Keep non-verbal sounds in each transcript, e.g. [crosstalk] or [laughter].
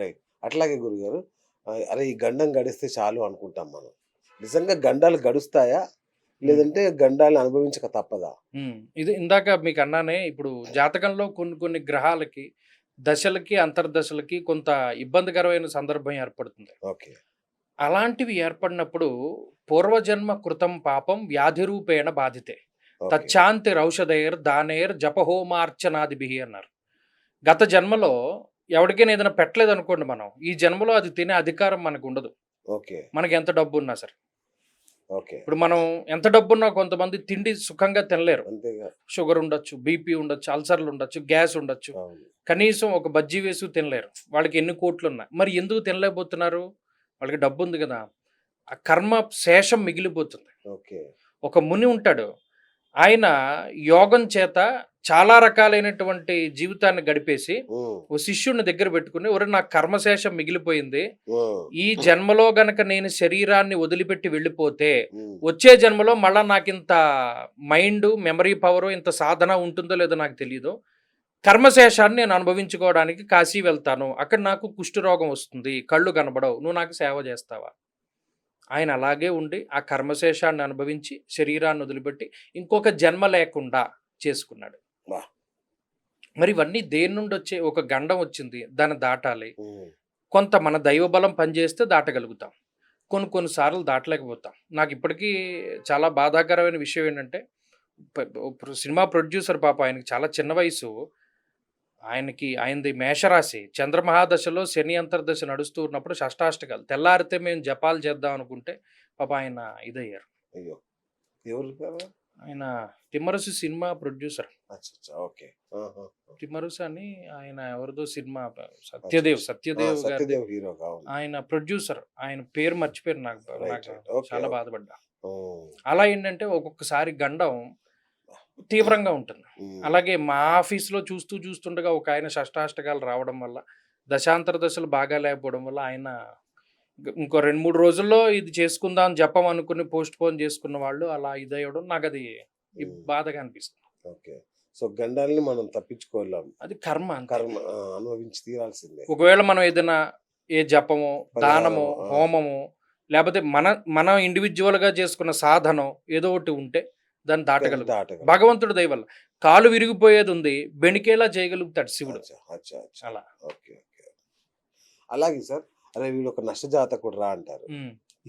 Right. అట్లాగే గురుగారు అరే ఈ గండం గడిస్తే చాలు అనుకుంటాం మనం. నిజంగా గండాలు గడుస్తాయా? లేదంటే గండాలు అనుభవించక తప్పదా? ఇది ఇందాక మీకు అన్నానే ఇప్పుడు జాతకంలో కొన్ని కొన్ని గ్రహాలకి దశలకి అంతర్దశలకి కొంత ఇబ్బందికరమైన సందర్భం ఏర్పడుతుంది. ఓకే. అలాంటివి ఏర్పడినప్పుడు పూర్వజన్మ కృతం పాపం వ్యాధి రూపేణ బాధితే. తచ్చాంతి రౌషధైర్ దానేర్ జపహోమార్చనాదిభి అన్నారు. గత జన్మలో ఎవరికైనా ఏదైనా పెట్టలేదు అనుకోండి మనం ఈ జన్మలో అది తినే అధికారం మనకు ఉండదు ఓకే. మనకి ఎంత డబ్బు ఉన్నా సరే. ఓకే. ఇప్పుడు మనం ఎంత డబ్బు ఉన్నా కొంతమంది తిండి సుఖంగా తినలేరు. షుగర్ ఉండొచ్చు బీపీ ఉండొచ్చు అల్సర్లు ఉండొచ్చు గ్యాస్ ఉండొచ్చు. కనీసం ఒక బజ్జీ వేసి తినలేరు. వాళ్ళకి ఎన్ని కోట్లు ఉన్నాయి మరి ఎందుకు తినలేకపోతున్నారు? వాళ్ళకి డబ్బు ఉంది కదా. ఆ కర్మ శేషం మిగిలిపోతుంది. ఓకే. ఒక ముని ఉంటాడు. ఆయన యోగం చేత చాలా రకాలైనటువంటి జీవితాన్ని గడిపేసి ఓ. శిష్యుడిని దగ్గర పెట్టుకుని ఒరే నాకు కర్మశేషం మిగిలిపోయింది. ఈ జన్మలో గనక నేను శరీరాన్ని వదిలిపెట్టి వెళ్ళిపోతే వచ్చే జన్మలో మళ్ళా నాకు ఇంత మైండ్ మెమరీ పవర్ ఇంత సాధన ఉంటుందో లేదో నాకు తెలియదు కర్మశేషాన్ని నేను అనుభవించుకోవడానికి కాశీ వెళ్తాను. అక్కడ నాకు కుష్ఠరోగం వస్తుంది. కళ్ళు కనబడవు. నువ్వు నాకు సేవ చేస్తావా? ఆయన అలాగే ఉండి ఆ కర్మశేషాన్ని అనుభవించి శరీరాన్ని వదిలిపెట్టి ఇంకొక జన్మ లేకుండా చేసుకున్నాడు. మరి ఇవన్నీ దేని నుండి వచ్చే ఒక గండం వచ్చింది? దాన్ని దాటాలి. కొంత మన దైవబలం పనిచేస్తే దాటగలుగుతాం. కొన్ని కొన్నిసార్లు దాటలేకపోతాం. నాకు ఇప్పటికీ చాలా బాధాకరమైన విషయం ఏంటంటే సినిమా ప్రొడ్యూసర్ పాప ఆయనకి చాలా చిన్న వయసు. ఆయనకి ఆయనది మేషరాశి. చంద్రమహాదశలో శని అంతర్దశ నడుస్తూ ఉన్నప్పుడు షష్టాష్టకాలు. తెల్లారితే మేము జపాలు చేద్దాం అనుకుంటే పాప ఆయన ఇదయ్యారు. అయ్యో. ఎవరు కదా ఆయన Thimmarusu cinema producer. Okay. Thimmarusu అని ఆయన ఎవరిదో సినిమా సత్యదేవ్ సత్యదేవ్ సత్యదేవ్ హీరో ఆయన ప్రొడ్యూసర్ ఆయన పేరు మర్చిపోయారు నాకు చాలా. బాధపడ్డా. అలా ఏంటంటే ఒక్కొక్కసారి గండం తీవ్రంగా ఉంటుంది. అలాగే మా ఆఫీస్లో చూస్తూ చూస్తుండగా ఒక ఆయన షష్టాష్టకాలు రావడం వల్ల దశాంతర దశలు బాగా లేకపోవడం వల్ల ఆయన ఇంక- రెండు మూడు రోజుల్లో ఇది చేసుకుందాం జపం అనుకుని పోస్ట్ పోన్ చేసుకున్న వాళ్ళు అలా ఇదయ్యడం నాకు అది బాధగా అనిపిస్తుంది. ఓకే. సో గండాలని మనం తప్పించుకోలేం. అది కర్మ. కర్మ అనుభవించి తీరాల్సిందే. ఒకవేళ మనం ఏదైనా ఏ జపము దానము. హోమము లేకపోతే మన మన ఇండివిజువల్గా చేసుకున్న సాధనం ఏదో ఒకటి ఉంటే దాన్ని దాటగలుగుతాం. దాటగలం. భగవంతుడి దయ వల్ల. కాలు విరిగిపోయేది ఉంది బెణికేలా చేయగలుగుతాడు శివుడు. అలా. Okay okay. అలాగే సార్ అరే వీడు ఒక నష్టజాతకుడు రా అంటారు.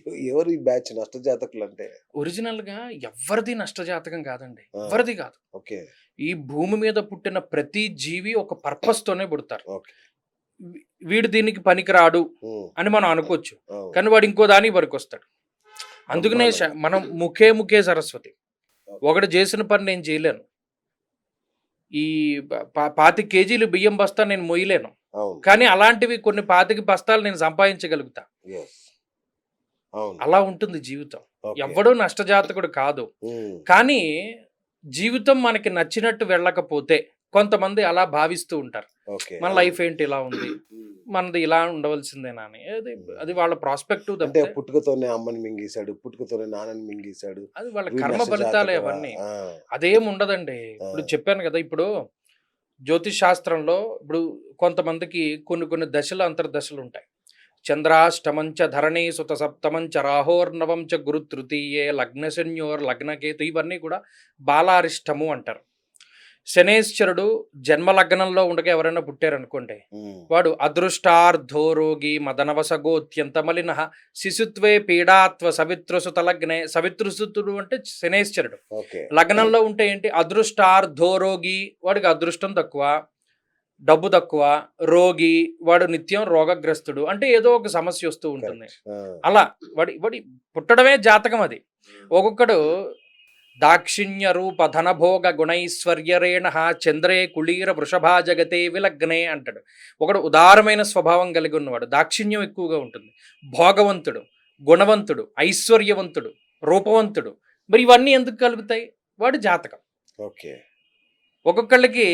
ఎవరు ఈ బ్యాచ్ నష్టజాతకులు అంటే ఒరిజినల్గా ఎవరిది నష్టజాతకం కాదండి. ఎవరిది కాదు. ఓకే. ఈ భూమి మీద పుట్టిన ప్రతి జీవి ఒక పర్పస్ తోనే పుడతారు. వీడు దీనికి పనికిరాడు అని మనం అనుకోవచ్చు. కానీ వాడు ఇంకో దానికి పనికొస్తాడు అందుకనే శ- మనం ముఖే ముఖే సరస్వతి. ఒకటి చేసిన పని నేను చేయలేను. ఈ పాతి కేజీలు బియ్యం బస్తా నేను మొయ్యలేను. కానీ అలాంటివి కొన్ని పాతికి బస్తాలు నేను సంపాదించగలుగుతా. అలా ఉంటుంది జీవితం. ఓకే. ఎవ్వడూ నష్టజాతకుడు కాదు. కానీ జీవితం మనకి నచ్చినట్టు వెళ్ళకపోతే కొంతమంది అలా భావిస్తూ ఉంటారు. మన లైఫ్ ఏంటి ఇలా ఉంది. మనది ఇలా ఉండవలసిందేనా అని అది అది వాళ్ళ ప్రాస్పెక్టివ్ అంటే పుట్టుకతోనే అమ్మని మింగేశాడు పుట్టుకతోనే నాన్నని మింగేశాడు. అది వాళ్ళ కర్మ ఫలితాలే? అవన్నీ అదేం ఉండదండి. ఇప్పుడు చెప్పాను కదా ఇప్పుడు జ్యోతిష్ శాస్త్రంలో ఇప్పుడు కొంతమందికి కొన్ని కొన్ని దశలు అంతర్దశలు ఉంటాయి. చంద్రాష్టమంచ ధరణి సుత సప్తమంచ రాహోర్నవం చ గురు తృతీయే లగ్నశన్యోర్ లగ్నకేతు ఇవన్నీ కూడా బాలారిష్టము అంటారు. శనేశ్వరుడు జన్మ లగ్నంలో ఉండగా ఎవరైనా పుట్టారనుకోండి వాడు అదృష్టార్థోరోగి మదనవసగోత్యంత మలిన శిశుత్వే పీడాత్వ సవితృసుత లగ్నే సవితృసుతుడు అంటే శనేశ్వరుడు. లగ్నంలో ఉంటే ఏంటి? అదృష్టార్థోరోగి వాడికి అదృష్టం తక్కువ. డబ్బు తక్కువ రోగి వాడు నిత్యం రోగగ్రస్తుడు అంటే ఏదో ఒక సమస్య వస్తూ ఉంటుంది. అలా వాడి వాడి పుట్టడమే జాతకం అది. ఒక్కొక్కడు దాక్షిణ్య రూప ధనభోగ గుణైశ్వర్యరేణ చంద్రే కుళీర వృషభా జగతే విలగ్నే అంటాడు. ఒకడు ఉదారమైన స్వభావం కలిగి ఉన్నవాడు దాక్షిణ్యం ఎక్కువగా ఉంటుంది. భోగవంతుడు గుణవంతుడు ఐశ్వర్యవంతుడు రూపవంతుడు. మరి ఇవన్నీ ఎందుకు కలుగుతాయి? వాడు జాతకం. ఓకే. ఒక్కొక్కళ్ళకి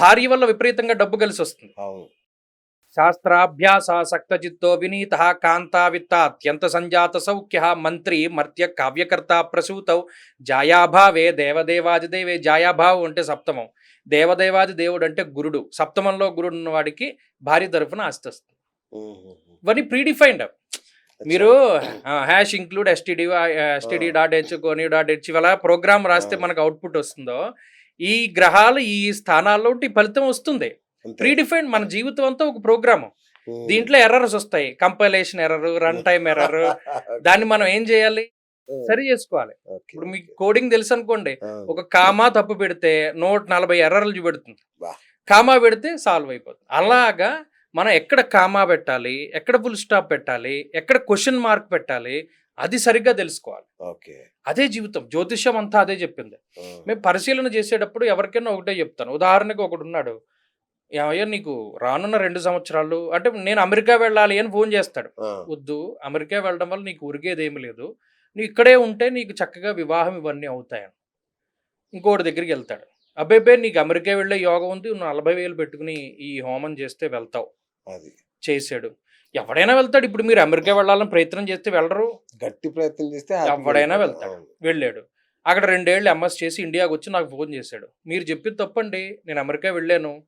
భార్య వల్ల విపరీతంగా డబ్బు కలిసి వస్తుంది. అవును. శాస్త్రాభ్యాసాసక్త చిత్తో వినీత కాంతావిత్త అత్యంత సంజాత సౌఖ్య మంత్రి మర్త్య కావ్యకర్త ప్రసూతౌ జాయాభావే దేవదేవాదిదేవే జాయాభావం అంటే సప్తమం. దేవదేవాది దేవుడు అంటే గురుడు. సప్తమంలో గురుడు ఉన్నవాడికి భార్య తరఫున ఆస్తి వస్తుంది. ఇవన్నీ ప్రీడిఫైన్డ్. మీరు hash include STD STD dot H conio dot H ఇవాళ ప్రోగ్రామ్ రాస్తే. మనకు అవుట్పుట్ వస్తుందో ఈ గ్రహాలు ఈ స్థానాల్లో ఉంటే ఫలితం వస్తుంది. ప్రీడిఫైన్డ్ మన జీవితం అంతా ఒక ప్రోగ్రామ్. దీంట్లో ఎర్రర్స్ వస్తాయి. Compilation error run time error. [laughs] దాన్ని మనం ఏం చేయాలి? సరి చేసుకోవాలి. ఇప్పుడు మీకు కోడింగ్ తెలుసు అనుకోండి. ఒక కామా తప్పు పెడితే నూట నలభై ఎర్రర్లు చూపెడుతుంది. కామా పెడితే సాల్వ్ అయిపోతుంది. అలాగా మనం ఎక్కడ కామా పెట్టాలి? ఎక్కడ ఫుల్ స్టాప్ పెట్టాలి? ఎక్కడ క్వశ్చన్ మార్క్ పెట్టాలి? అది సరిగ్గా తెలుసుకోవాలి. ఓకే. అదే జీవితం. జ్యోతిష్యం అంతా అదే చెప్పింది. మేము పరిశీలన చేసేటప్పుడు ఎవరికైనా ఒకటే చెప్తాను. ఉదాహరణకు ఒకడు ఉన్నాడు. ఏమయ్యా నీకు రానున్న రెండు సంవత్సరాలు అంటే నేను అమెరికా వెళ్ళాలి అని ఫోన్ చేస్తాడు. వద్దు అమెరికా వెళ్ళడం వల్ల నీకు ఉరిగేది ఏమి లేదు. నువ్వు ఇక్కడే ఉంటే నీకు చక్కగా వివాహం ఇవన్నీ అవుతాయని. ఇంకోటి దగ్గరికి వెళ్తాడు. అబ్బాయి నీకు అమెరికా వెళ్ళే యోగం ఉంది. నువ్వు నలభై వేలు పెట్టుకుని ఈ హోమం చేస్తే వెళ్తావు. అది. చేసాడు ఎవడైనా వెళ్తాడు. ఇప్పుడు మీరు అమెరికా వెళ్ళాలని ప్రయత్నం చేస్తే వెళ్ళరు. గట్టి ప్రయత్నం చేస్తే ఎవడైనా. వెళ్తాడు. వెళ్ళాడు. అక్కడ రెండేళ్ళు ఎంఎస్ చేసి ఇండియాకి వచ్చి నాకు ఫోన్ చేశాడు. మీరు చెప్పింది తప్పండి. నేను అమెరికా వెళ్ళాను.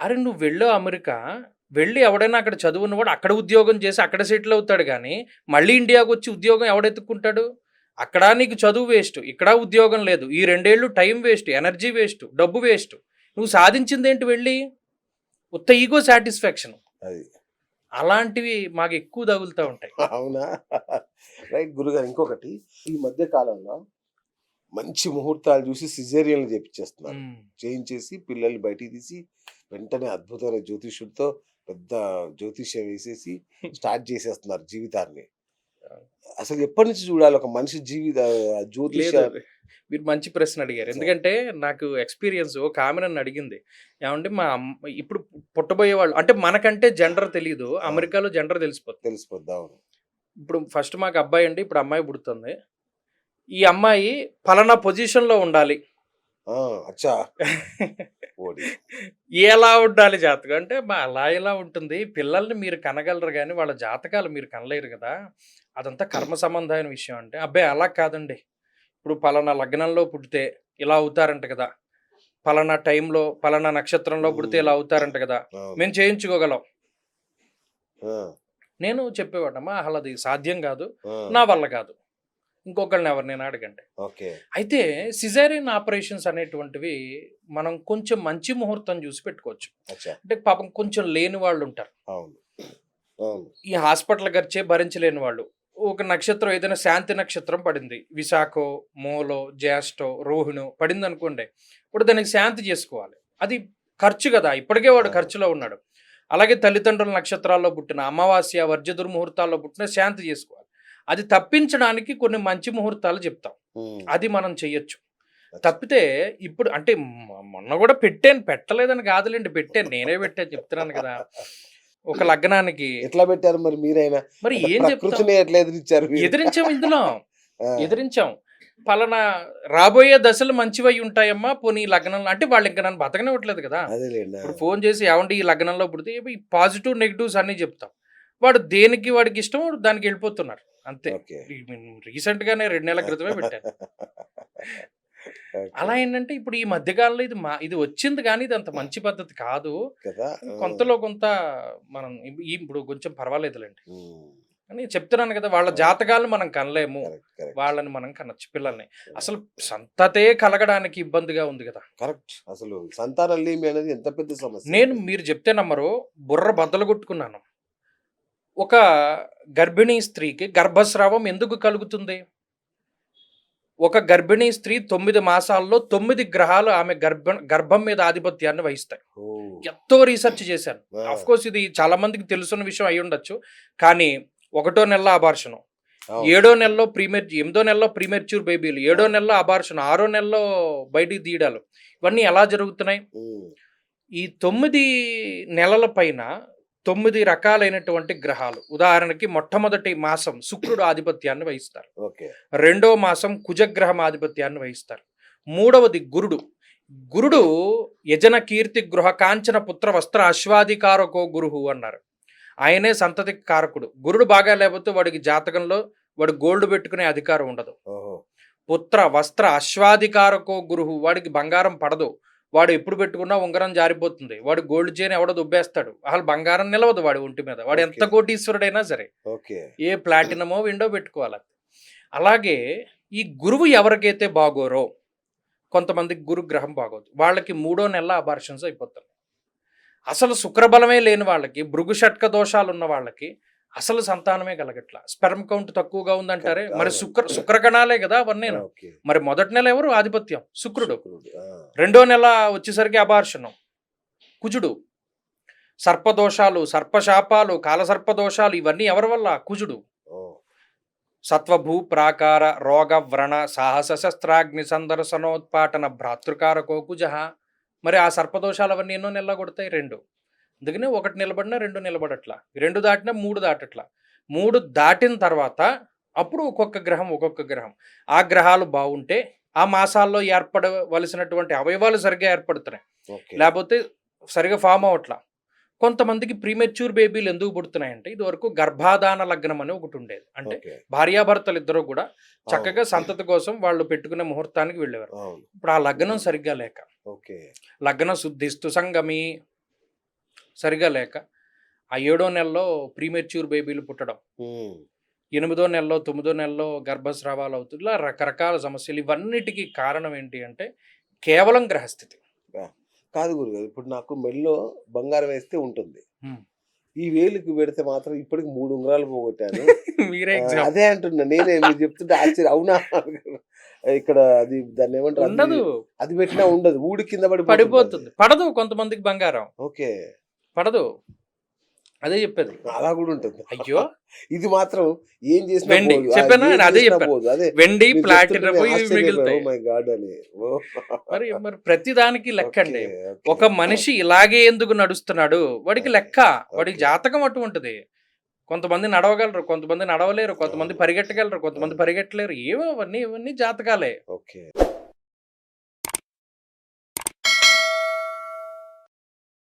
అరే నువ్వు వెళ్ళావు అమెరికా. వెళ్ళి ఎవడైనా అక్కడ చదువున్నవాడు అక్కడ ఉద్యోగం చేసి అక్కడ సెటిల్ అవుతాడు కానీ మళ్ళీ ఇండియాకి వచ్చి ఉద్యోగం ఎవడెత్తుక్కుంటాడు? అక్కడ నీకు చదువు వేస్ట్. ఇక్కడ ఉద్యోగం లేదు. ఈ రెండేళ్ళు టైం వేస్ట్ ఎనర్జీ వేస్ట్ డబ్బు వేస్ట్. నువ్వు సాధించింది ఏంటి వెళ్ళి? ఉత్త ఈగో సాటిస్ఫాక్షన్. అది. అలాంటివి మాకు ఎక్కువ తగులుతూ ఉంటాయి. అవునా? రైట్ గురుగారు ఇంకొకటి. ఈ మధ్య కాలంలో మంచి ముహూర్తాలు చూసి సిజేరియన్లు చేపించేస్తున్నారు. చేయించేసి పిల్లల్ని బయటికి తీసి వెంటనే అద్భుతమైన జ్యోతిష్యుడితో పెద్ద జ్యోతిష్యం వేసేసి [laughs] స్టార్ట్ చేసేస్తున్నారు జీవితాన్ని. అసలు ఎప్పటి నుంచి చూడాలి? ఒక మనిషి జీవిత జ్యోతిష లేదు. మీరు మంచి ప్రశ్న అడిగారు. ఎందుకంటే నాకు ఎక్స్పీరియన్స్ ఒక ఆమె నన్ను అడిగింది. ఏమంటే మా అమ్మ ఇప్పుడు పుట్టబోయే వాళ్ళు అంటే మనకంటే జెండర్ తెలియదు అమెరికాలో జెండర్ తెలిసిపోతుంది తెలిసిపోద్ది అవును. ఇప్పుడు ఫస్ట్ మాకు అబ్బాయి అండి ఇప్పుడు అమ్మాయి పుడుతుంది. ఈ అమ్మాయి ఫలానా పొజిషన్లో ఉండాలి. అచ్చా. ఎలా ఉండాలి జాతకం? అంటే మా అలా ఎలా ఉంటుంది? పిల్లల్ని మీరు కనగలరు కానీ వాళ్ళ జాతకాలు మీరు కనలేరు కదా. అదంతా కర్మ సంబంధమైన విషయం అంటే. అబ్బాయి అలా కాదండి. ఇప్పుడు పలానా లగ్నంలో పుడితే ఇలా అవుతారంట కదా. పలానా టైంలో పలానా నక్షత్రంలో పుడితే ఇలా అవుతారంట కదా. మేము చేయించుకోగలం. నేను చెప్పేవాడమ్మా అసలు అది సాధ్యం కాదు. నా వల్ల కాదు. ఇంకొకళ్ళని ఎవరు నేను అడగండి. ఓకే. అయితే సిజేరియన్ ఆపరేషన్స్ అనేటువంటివి మనం కొంచెం మంచి ముహూర్తం చూసి పెట్టుకోవచ్చు. అంటే పాపం కొంచెం లేని వాళ్ళు ఉంటారు ఈ హాస్పిటల్ ఖర్చే భరించలేని వాళ్ళు. ఒక నక్షత్రం ఏదైనా శాంతి నక్షత్రం పడింది. విశాఖో మూలో జ్యేష్ఠో రోహిణో పడింది అనుకోండి ఇప్పుడు దానికి శాంతి చేసుకోవాలి. అది ఖర్చు కదా ఇప్పటికే వాడు ఖర్చులో ఉన్నాడు. అలాగే తల్లిదండ్రుల నక్షత్రాల్లో పుట్టిన అమావాస్య వర్జ దుర్ముహూర్తాల్లో పుట్టిన శాంతి చేసుకోవాలి. అది తప్పించడానికి కొన్ని మంచి ముహూర్తాలు చెప్తాం. అది మనం చెయ్యొచ్చు. తప్పితే ఇప్పుడు అంటే మొన్న కూడా పెట్టాను పెట్టలేదని కాదులేండి పెట్టాను నేనే పెట్టాను చెప్తున్నాను కదా. ఒక లగ్నానికి. ఎట్లా పెట్టారు మరి మీరైనా? మరి ఏం చెప్తాం? ప్రకృతిని ఎట్లా ఎదిరించారు? ఎదిరించాం ఇందులో. ఎదిరించాం. పలానా రాబోయే దశలు మంచివై ఉంటాయమ్మా పోనీ ఈ లగ్నంలో. అంటే వాళ్ళు ఇంకా నన్ను బతకనివ్వట్లేదు కదా. ఇప్పుడు ఫోన్ చేసి ఏమండి ఈ లగ్నంలో పుడితే ఈ పాజిటివ్ నెగిటివ్స్ అన్ని చెప్తాం. వాడు దేనికి వాడికి ఇష్టం వాడు దానికి వెళ్ళిపోతున్నారు. అంతే. రీసెంట్ గానే రెండు నెలల క్రితమే పెట్టాను. [laughs] అలా ఏంటంటే ఇప్పుడు ఈ మధ్యకాలంలో ఇది మా ఇది వచ్చింది కానీ ఇది అంత మంచి పద్ధతి కాదు. కదా? కొంతలో కొంత మనం ఈ- ఇప్పుడు కొంచెం పర్వాలేదులేండి. అని చెప్తున్నాను కదా వాళ్ళ జాతకాలను మనం కనలేము. వాళ్ళని మనం కనొచ్చు పిల్లల్ని. అసలు సంతతే కలగడానికి ఇబ్బందిగా ఉంది కదా. కరెక్ట్. అసలు సంతానం లేమి అనేది ఎంత పెద్ద సమస్య. నేను మీరు చెప్తే నమ్మరు బుర్ర బద్దలు కొట్టుకున్నాను. ఒక గర్భిణీ స్త్రీకి గర్భస్రావం ఎందుకు కలుగుతుంది? ఒక గర్భిణీ స్త్రీ తొమ్మిది మాసాల్లో తొమ్మిది గ్రహాలు ఆమె గర్భ గర్భం మీద ఆధిపత్యాన్ని వహిస్తాయి. ఎంతో రీసెర్చ్ చేశాను అఫ్ కోర్స్ ఇది చాలా మందికి తెలుసున్న విషయం అయి ఉండొచ్చు. కానీ ఒకటో నెలలో అబార్షణం. ఏడో నెలలో ప్రీమెర్ ఎనిమిదో నెలలో ప్రీమెర్చ్యూర్ బేబీలు ఏడో నెలలో అబార్షన్ ఆరో నెలలో బయటికి తీయడాలు. ఇవన్నీ ఎలా జరుగుతున్నాయి? ఈ తొమ్మిది నెలల పైన తొమ్మిది రకాలైనటువంటి గ్రహాలు. ఉదాహరణకి మొట్టమొదటి మాసం శుక్రుడు ఆధిపత్యాన్ని వహిస్తారు. ఓకే. రెండో మాసం కుజగ్రహం ఆధిపత్యాన్ని వహిస్తారు. మూడవది గురుడు. గురుడు యజన కీర్తి గృహ కాంచన పుత్ర వస్త్ర అశ్వాధికారకో గురువు అన్నారు. ఆయనే సంతతి కారకుడు. గురుడు బాగా లేకపోతే వాడికి జాతకంలో వాడు గోల్డ్ పెట్టుకునే అధికారం ఉండదు. పుత్ర వస్త్ర అశ్వాధికారకో గురువు వాడికి బంగారం పడదు. వాడు ఎప్పుడు పెట్టుకున్నా ఉంగరం జారిపోతుంది. వాడు గోల్డ్ చైన్ ఎవడో దుబ్బేస్తాడు. అసలు బంగారం నిలవదు వాడి ఒంటి మీద. వాడు ఎంత. కోటీశ్వరుడైనా సరే. ఓకే. ఏ ప్లాటినమో విండో పెట్టుకోవాలి. అలాగే ఈ గురువు ఎవరికైతే బాగోరో కొంతమందికి గురుగ్రహం బాగోదు. వాళ్ళకి మూడో నెల అబార్షన్స్ అయిపోతాయి. అసలు శుక్రబలమే లేని వాళ్ళకి భృగు షట్క దోషాలు ఉన్న వాళ్ళకి అసలు సంతానమే కలగట్ల. స్పెర్మ్ కౌంట్ తక్కువగా ఉందంటారే? మరి శుక్ర శుక్రకణాలే కదా అవన్నీ. మరి మొదటి నెల ఎవరు? ఆధిపత్యం. శుక్రుడు. రెండో నెల వచ్చేసరికి అబార్షణం కుజుడు. సర్పదోషాలు సర్పశాపాలు కాలసర్పదోషాలు ఇవన్నీ ఎవరి వల్ల? కుజుడు. సత్వభూ ప్రాకార రోగ వ్రణ సాహస శస్త్రాగ్ని సందర్శనోత్పాటన భ్రాతృకారకో కుజ. మరి ఆ సర్పదోషాలు అవన్నీ ఎన్నో నెలల కొడతాయి? రెండు. అందుకనే ఒకటి నిలబడినా రెండు నిలబడట్లా. రెండు దాటినా మూడు దాటట్లా. మూడు దాటిన తర్వాత అప్పుడు ఒక్కొక్క గ్రహం ఒక్కొక్క గ్రహం. ఆ గ్రహాలు బాగుంటే ఆ మాసాల్లో ఏర్పడవలసినటువంటి అవయవాలు సరిగ్గా ఏర్పడుతున్నాయి. లేకపోతే సరిగా ఫామ్ అవట్లా కొంతమందికి ప్రీమెచ్యూర్ బేబీలు ఎందుకు పుడుతున్నాయంటే ఇది వరకు గర్భాధాన లగ్నం అని ఒకటి ఉండేది. అంటే భార్యాభర్తలు ఇద్దరు కూడా చక్కగా. సంతతి కోసం వాళ్ళు పెట్టుకునే ముహూర్తానికి వెళ్ళేవారు. ఇప్పుడు ఆ లగ్నం సరిగ్గా లేక లగ్న శుద్ధిస్తు సంగమి సరిగా లేక ఆ ఏడో నెలలో ప్రీమెచ్యూర్ బేబీలు పుట్టడం. ఎనిమిదో నెలలో తొమ్మిదో నెలలో గర్భస్రావాలు అవుతుంది ఇలా రకరకాల సమస్యలు ఇవన్నిటికీ కారణం ఏంటి అంటే కేవలం గ్రహస్థితి. కాదు గురుగారు ఇప్పుడు నాకు మెల్లో బంగారం వేస్తే ఉంటుంది. ఈ వేలుకి పెడితే మాత్రం ఇప్పటికి మూడు ఉంగరాలు పోగొట్టాను. [laughs] అదే అంటున్నా నేనే మీరు చెప్తుంటే ఆశ్చర్యం. అవునా? ఇక్కడ అది దాన్ని ఏమంటారు అది పెట్టినా ఉండదు ఊడి కింద పడి పడిపోతుంది. పడదు కొంతమందికి బంగారం. ఓకే. పడదు అదే చెప్పేది అలా కూడా ఉంటుంది అయ్యో [laughs] ఇది మాత్రం ఏం చేసినా వెండి. చెప్పానా? అదే చెప్పాను. వెండి ప్లాటినం. మరి మరి ప్రతి దానికి లెక్క అండి. ఒక మనిషి ఇలాగే ఎందుకు నడుస్తున్నాడు వాడికి లెక్క వాడి ఓకే. జాతకం అటువంటిది కొంతమంది నడవగలరు కొంతమంది నడవలేరు కొంతమంది. పరిగెట్టగలరు కొంతమంది. పరిగెట్టలేరు ఏమో అవన్నీ ఇవన్నీ జాతకాలే ఓకే